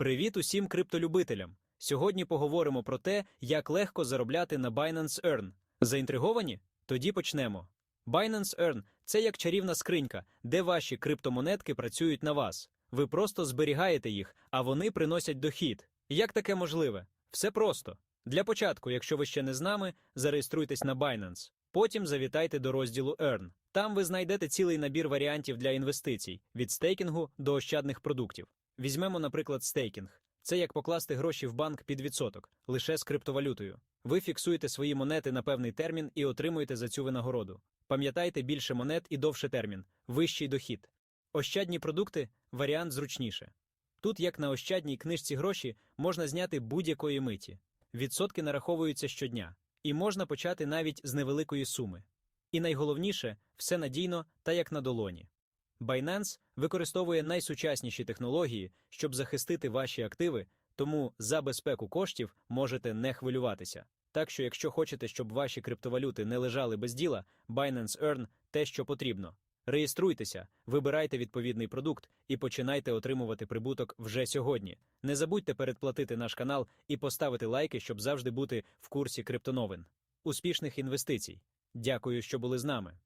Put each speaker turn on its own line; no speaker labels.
Привіт усім криптолюбителям! Сьогодні поговоримо про те, як легко заробляти на Binance Earn. Заінтриговані? Тоді почнемо. Binance Earn – це як чарівна скринька, де ваші криптомонетки працюють на вас. Ви просто зберігаєте їх, а вони приносять дохід. Як таке можливе? Все просто. Для початку, якщо ви ще не з нами, зареєструйтесь на Binance. Потім завітайте до розділу Earn. Там ви знайдете цілий набір варіантів для інвестицій від стейкінгу до ощадних продуктів. Візьмемо, наприклад, стейкінг. Це як покласти гроші в банк під відсоток, лише з криптовалютою. Ви фіксуєте свої монети на певний термін і отримуєте за цю винагороду. Пам'ятайте більше монет і довше термін, вищий дохід. Ощадні продукти варіант зручніше. Тут, як на ощадній книжці гроші, можна зняти будь-якої миті. Відсотки нараховуються щодня, і можна почати навіть з невеликої суми. І найголовніше все надійно та як на долоні. Binance використовує найсучасніші технології, щоб захистити ваші активи, тому за безпеку коштів можете не хвилюватися. Так що, якщо хочете, щоб ваші криптовалюти не лежали без діла, Binance Earn – те, що потрібно. Реєструйтеся, вибирайте відповідний продукт і починайте отримувати прибуток вже сьогодні. Не забудьте передплатити наш канал і поставити лайки, щоб завжди бути в курсі криптоновин. Успішних інвестицій! Дякую, що були з нами.